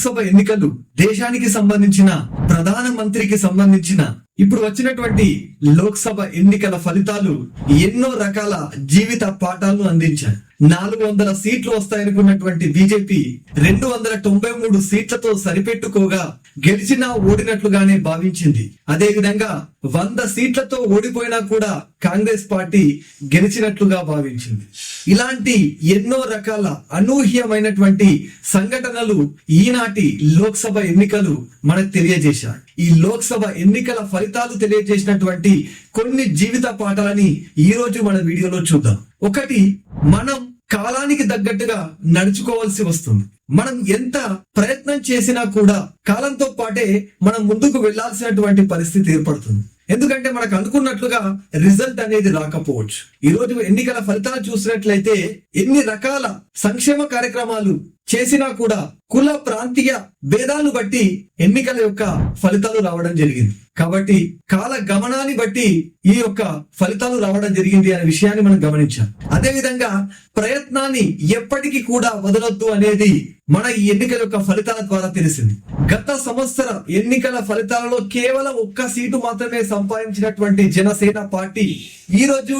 లోక్సభ ఎన్నికలు దేశానికి సంబంధించిన ప్రధాన మంత్రికి సంబంధించిన ఇప్పుడు వచ్చినటువంటి లోక్సభ ఎన్నికల ఫలితాలు ఎన్నో రకాల జీవిత పాఠాలను అందించాయి. నాలుగు వందల సీట్లు వస్తాయనుకున్నటువంటి బీజేపీ రెండు వందల తొంభై మూడు సీట్లతో సరిపెట్టుకోగా గెలిచినా ఓడినట్లుగానే భావించింది. అదే విధంగా వంద సీట్లతో ఓడిపోయినా కూడా కాంగ్రెస్ పార్టీ గెలిచినట్లుగా భావించింది. ఇలాంటి ఎన్నో రకాల అనూహ్యమైనటువంటి సంఘటనలు ఈనాటి లోక్సభ ఎన్నికలు మనకు తెలియజేశాయి. ఈ లోక్సభ ఎన్నికల ఫలితాలు తెలియజేసినటువంటి కొన్ని జీవిత పాఠాలని ఈ రోజు మన వీడియోలో చూద్దాం. ఒకటి మనం కాలానికి తగ్గట్టుగా నడుచుకోవాల్సి వస్తుంది. మనం ఎంత ప్రయత్నం చేసినా కూడా కాలంతో పాటే మనం ముందుకు వెళ్ళాల్సినటువంటి పరిస్థితి ఏర్పడుతుంది. ఎందుకంటే మనకు అనుకున్నట్లుగా రిజల్ట్ అనేది రాకపోవచ్చు. ఈ రోజు ఎన్నికల ఫలితాలు చూసినట్లయితే ఎన్ని రకాల సంక్షేమ కార్యక్రమాలు చేసినా కూడా కుల ప్రాంతీయ భేదాలు బట్టి ఎన్నికల యొక్క ఫలితాలు రావడం జరిగింది. కాబట్టి కాల గమనాన్ని బట్టి ఈ యొక్క ఫలితాలు రావడం జరిగింది అనే విషయాన్ని మనం గమనించాం అదే విధంగా ప్రయత్నాన్ని ఎప్పటికీ కూడా వదలొద్దు అనేది మన ఈ ఎన్నికల యొక్క ఫలితాల ద్వారా తెలిసింది. గత సంవత్సర ఎన్నికల ఫలితాలలో కేవలం ఒక్క సీటు మాత్రమే సంపాదించినటువంటి జనసేన పార్టీ ఈ రోజు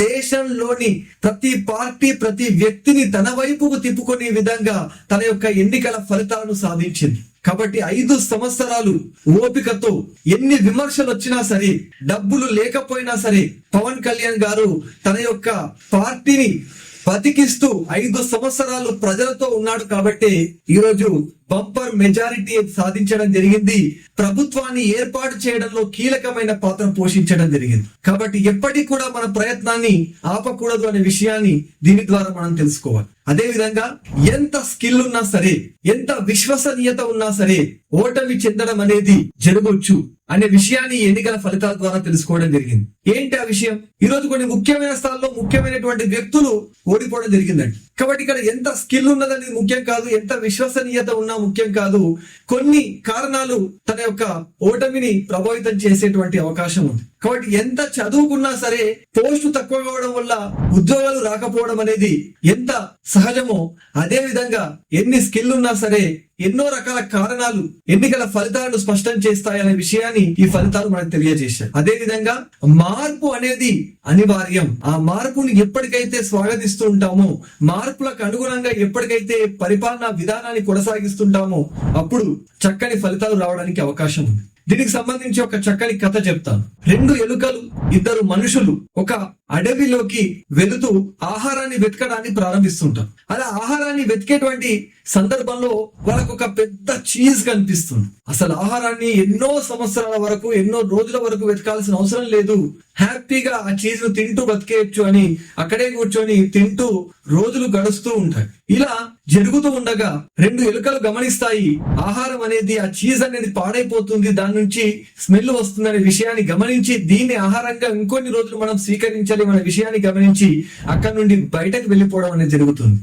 దేశంలోని ప్రతి పార్టీ ప్రతి వ్యక్తిని తన వైపుకు తిప్పుకునే విధంగా తన యొక్క ఎన్నికల ఫలితాలను సాధించింది. కాబట్టి ఐదు సంవత్సరాలు ఓపికతో ఎన్ని విమర్శలు వచ్చినా సరే డబ్బులు లేకపోయినా సరే పవన్ కళ్యాణ్ గారు తన యొక్క పార్టీని బతికిస్తూ ఐదు సంవత్సరాలు ప్రజలతో ఉన్నాడు కాబట్టి ఈ రోజు బంపర్ మెజారిటీ సాధించడం జరిగింది. ప్రభుత్వాన్ని ఏర్పాటు చేయడంలో కీలకమైన పాత్ర పోషించడం జరిగింది. కాబట్టి ఎప్పటికీ కూడా మన ప్రయత్నాన్ని ఆపకూడదు అనే విషయాన్ని దీని ద్వారా మనం తెలుసుకోవాలి. అదే విధంగా ఎంత స్కిల్ ఉన్నా సరే ఎంత విశ్వసనీయత ఉన్నా సరే ఓటమి చెందడం అనేది జరగవచ్చు అనే విషయాన్ని ఎన్నికల ఫలితాల ద్వారా తెలుసుకోవడం జరిగింది. ఏంటి ఆ విషయం? ఈ రోజు కొన్ని ముఖ్యమైన స్థానాల్లో ముఖ్యమైనటువంటి వ్యక్తులు ఓడిపోవడం జరిగిందండి. కాబట్టి ఇక్కడ ఎంత స్కిల్ ఉన్నదనేది ముఖ్యం కాదు ఎంత విశ్వసనీయత ఉన్నా ముఖ్యం కాదు. కొన్ని కారణాలు తన యొక్క ఓటమిని ప్రభావితం చేసేటువంటి అవకాశం ఉంది. కాబట్టి ఎంత చదువుకున్నా సరే పోస్టు తక్కువ కావడం వల్ల ఉద్యోగాలు రాకపోవడం అనేది ఎంత సహజమో అదే విధంగా ఎన్ని స్కిల్ ఉన్నా సరే ఎన్నో రకాల కారణాలు ఎన్నికల ఫలితాలను స్పష్టం చేస్తాయనే విషయాన్ని ఈ ఫలితాలు మనకు తెలియజేశాయి. అదే విధంగా మార్పు అనేది అనివార్యం. ఆ మార్పుని ఎప్పటికైతే స్వాగతిస్తూ ఉంటామో మార్పులకు అనుగుణంగా ఎప్పటికైతే పరిపాలనా విధానాన్ని కొనసాగిస్తుంటామో అప్పుడు చక్కని ఫలితాలు రావడానికి అవకాశం ఉంది. దీనికి సంబంధించి ఒక చక్కని కథ చెప్తాను. రెండు ఎలుకలు ఇద్దరు మనుషులు ఒక అడవిలోకి వెళుతూ ఆహారాన్ని వెతకడాన్ని ప్రారంభిస్తుంటారు. అలా ఆహారాన్ని వెతికేటువంటి సందర్భంలో వాళ్ళకు ఒక పెద్ద చీజ్ కనిపిస్తుంది. అసలు ఆహారాన్ని ఎన్నో సంవత్సరాల వరకు ఎన్నో రోజుల వరకు వెతకాల్సిన అవసరం లేదు. హ్యాపీగా ఆ చీజ్ను తింటూ బతికేయచ్చు అని అక్కడే కూర్చొని తింటూ రోజులు గడుస్తూ ఉంటాయి. ఇలా జరుగుతూ ఉండగా రెండు ఎలుకలు గమనిస్తాయి. ఆహారం అనేది ఆ చీజ్ అనేది పాడైపోతుంది. దాని నుంచి స్మెల్ వస్తుంది అనే విషయాన్ని స్వీకరించి దీన్ని ఆహారంగా ఇంకొన్ని రోజులు మనం స్వీకరించాలి మన విషయాన్ని గమనించి అక్కడ నుండి బయటకు వెళ్ళిపోవడం అనేది జరుగుతుంది.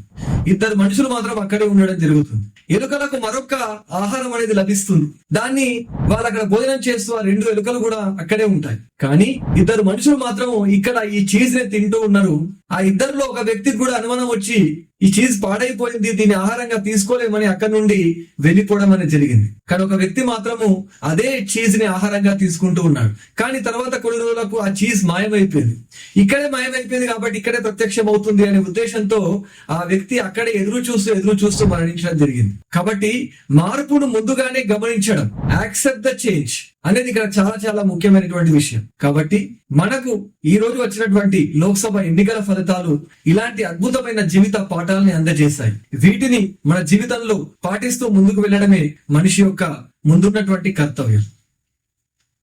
ఇద్దరు మనుషులు మాత్రం అక్కడే ఉండడం జరుగుతుంది. ఎలుకలకు మరొక ఆహారం అనేది లభిస్తుంది. దాన్ని వాళ్ళు అక్కడ భోజనం చేస్తూ ఆ రెండు ఎలుకలు కూడా అక్కడే ఉంటాయి. కానీ ఇద్దరు మనుషులు మాత్రం ఇక్కడ ఈ చీజ్ని తింటూ ఉన్నారు. ఆ ఇద్దరిలో ఒక వ్యక్తికి కూడా అనుమానం వచ్చి ఈ చీజ్ పాడైపోయింది దీన్ని ఆహారంగా తీసుకోలేమని అక్కడ నుండి వెళ్ళిపోవడం అనేది జరిగింది. కానీ ఒక వ్యక్తి మాత్రము అదే చీజ్ని ఆహారంగా తీసుకుంటూ ఉన్నాడు. కానీ తర్వాత కొన్ని రోజులకు ఆ చీజ్ మాయమైపోయింది. ఇక్కడే మాయమైపోయింది కాబట్టి ఇక్కడే ప్రత్యక్షం అవుతుంది అనే ఉద్దేశంతో ఆ వ్యక్తి అక్కడే ఎదురు చూస్తూ ఎదురు చూస్తూ మరణించడం జరిగింది. కాబట్టి మార్పును ముందుగానే గమనించడం యాక్సెప్ట్ ద చేంజ్ అనేది ఇక్కడ చాలా చాలా ముఖ్యమైనటువంటి విషయం. కాబట్టి మనకు ఈ రోజు వచ్చినటువంటి లోక్సభ ఎన్నికల ఫలితాలు ఇలాంటి అద్భుతమైన జీవిత పాఠాలని అందజేశాయి. వీటిని మన జీవితంలో పాటిస్తూ ముందుకు వెళ్ళడమే మనిషి యొక్క ముందున్నటువంటి కర్తవ్యం.